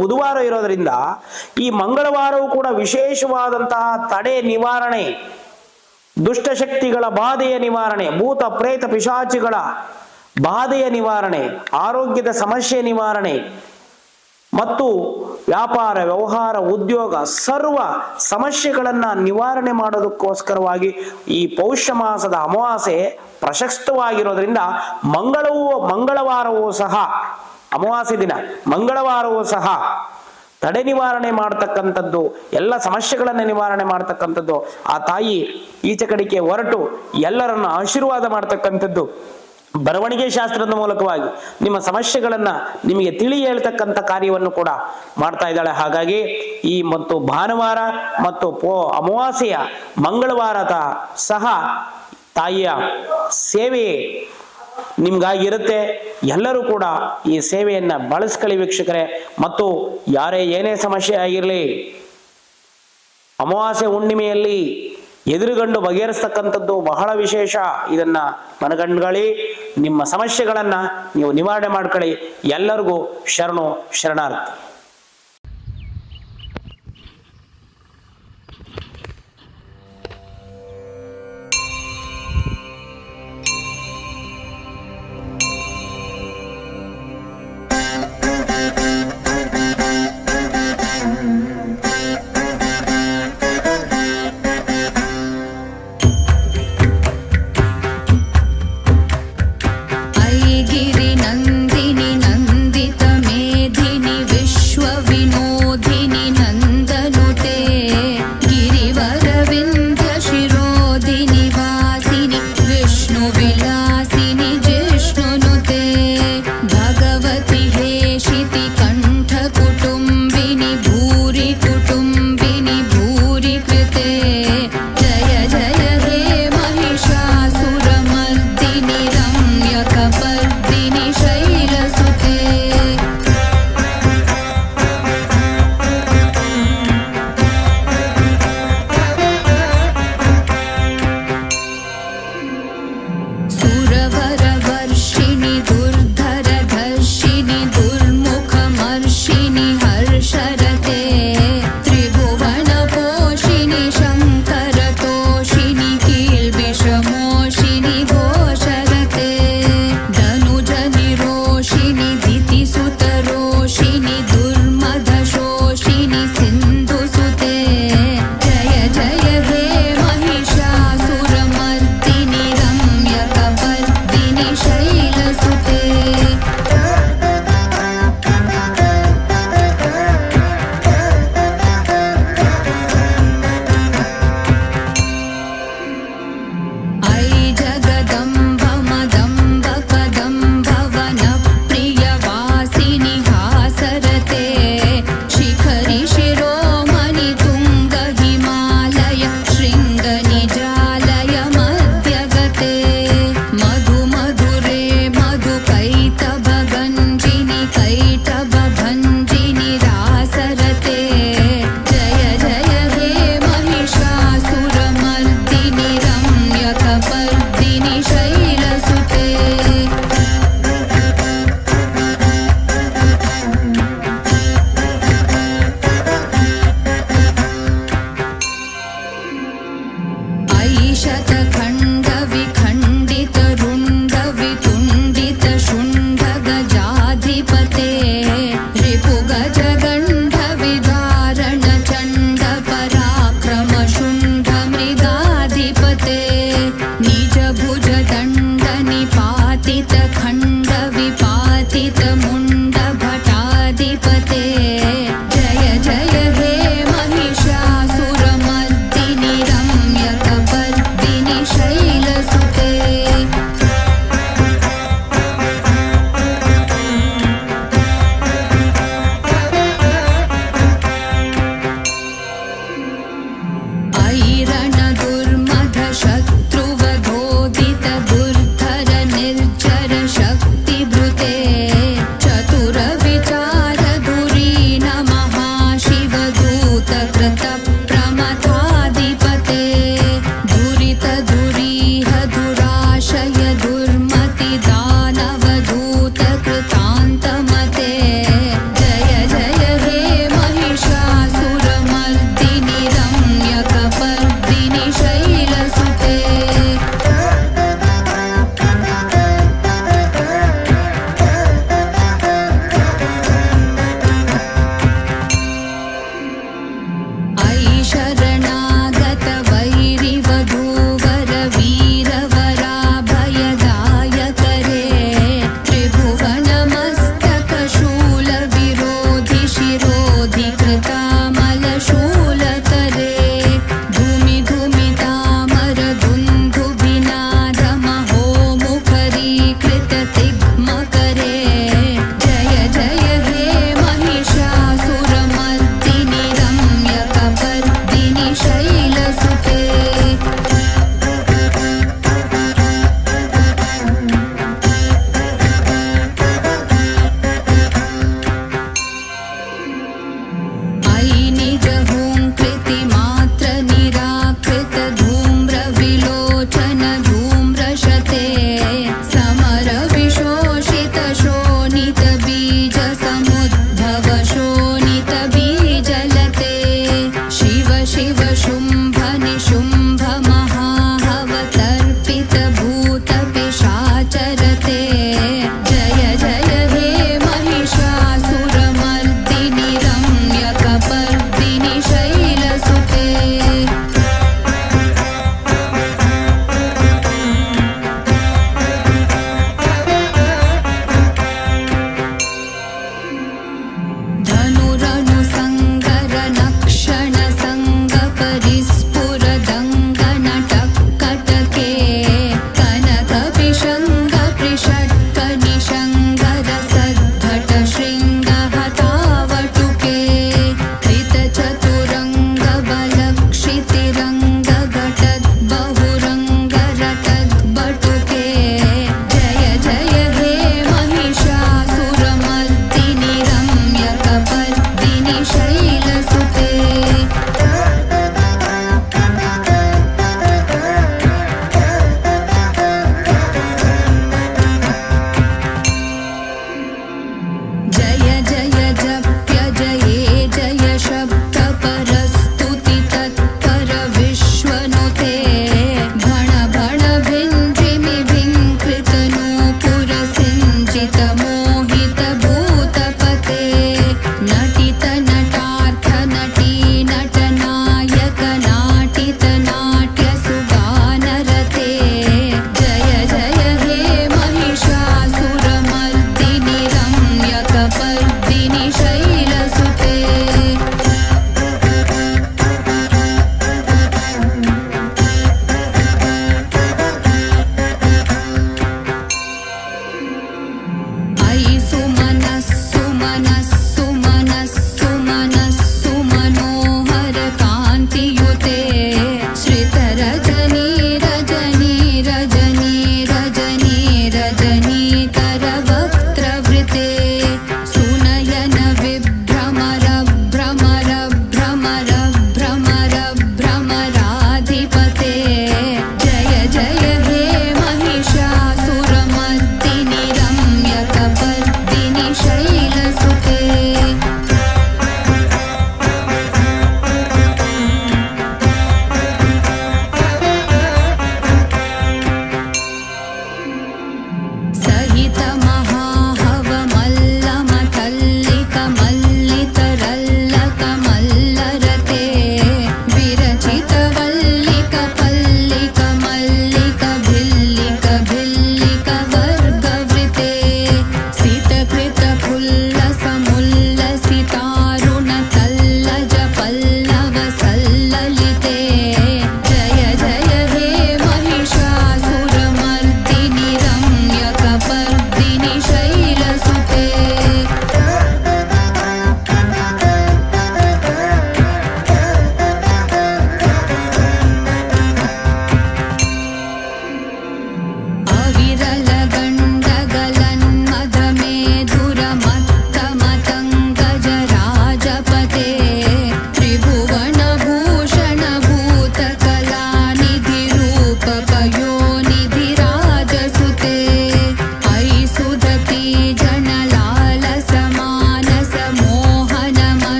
ಬುಧವಾರ ಇರೋದರಿಂದ ಈ ಮಂಗಳವಾರವೂ ಕೂಡ ವಿಶೇಷವಾದಂತಹ ತಡೆ ನಿವಾರಣೆ, ದುಷ್ಟಶಕ್ತಿಗಳ ಬಾಧೆಯ ನಿವಾರಣೆ, ಭೂತ, ಪ್ರೇತ, ಪಿಶಾಚಿಗಳ ಬಾಧೆಯ ನಿವಾರಣೆ, ಆರೋಗ್ಯದ ಸಮಸ್ಯೆ ನಿವಾರಣೆ, ಮತ್ತು ವ್ಯಾಪಾರ, ವ್ಯವಹಾರ, ಉದ್ಯೋಗ, ಸರ್ವ ಸಮಸ್ಯೆಗಳನ್ನ ನಿವಾರಣೆ ಮಾಡೋದಕ್ಕೋಸ್ಕರವಾಗಿ ಈ ಪೌಷ್ಯ ಮಾಸದ ಅಮಾವಾಸ್ಯೆ ಪ್ರಶಸ್ತವಾಗಿರೋದ್ರಿಂದ ಮಂಗಳವೂ, ಮಂಗಳವಾರವೂ ಸಹ ಅಮಾವಾಸ್ಯೆ ದಿನ. ಮಂಗಳವಾರವೂ ಸಹ ತಡೆ ನಿವಾರಣೆ ಮಾಡ್ತಕ್ಕಂಥದ್ದು, ಎಲ್ಲ ಸಮಸ್ಯೆಗಳನ್ನು ನಿವಾರಣೆ ಮಾಡ್ತಕ್ಕಂಥದ್ದು, ಆ ತಾಯಿ ಈಚೆ ಕಡೆಗೆ ಹೊರಟು ಎಲ್ಲರನ್ನು ಆಶೀರ್ವಾದ ಮಾಡ್ತಕ್ಕಂಥದ್ದು. ಬರವಣಿಗೆ ಶಾಸ್ತ್ರದ ಮೂಲಕವಾಗಿ ನಿಮ್ಮ ಸಮಸ್ಯೆಗಳನ್ನ ನಿಮಗೆ ತಿಳಿ ಹೇಳ್ತಕ್ಕಂಥ ಕಾರ್ಯವನ್ನು ಕೂಡ ಮಾಡ್ತಾ ಇದ್ದಾಳೆ. ಹಾಗಾಗಿ ಈ ಮತ್ತು ಭಾನುವಾರ ಮತ್ತು ಪೋ, ಅಮಾವಾಸ್ಯೆಯ ಮಂಗಳವಾರದ ಸಹ ತಾಯಿಯ ಸೇವೆ ನಿಮ್ಗಾಗಿರುತ್ತೆ. ಎಲ್ಲರೂ ಕೂಡ ಈ ಸೇವೆಯನ್ನ ಬಳಸ್ಕೊಳ್ಳಿ ವೀಕ್ಷಕರೇ. ಮತ್ತು ಯಾರೇ ಏನೇ ಸಮಸ್ಯೆ ಆಗಿರಲಿ, ಅಮಾವಾಸ್ಯ ಹುಣ್ಣಿಮೆಯಲ್ಲಿ ಎದುರುಗಂಡು ಬಗೆಹರಿಸ್ತಕ್ಕಂಥದ್ದು ಬಹಳ ವಿಶೇಷ. ಇದನ್ನ ಮನಗಂಡ್ಗಳಿ ನಿಮ್ಮ ಸಮಸ್ಯೆಗಳನ್ನ ನೀವು ನಿವಾರಣೆ ಮಾಡ್ಕೊಳ್ಳಿ. ಎಲ್ಲರಿಗೂ ಶರಣು ಶರಣಾರ್ಥಿ. अधिकृता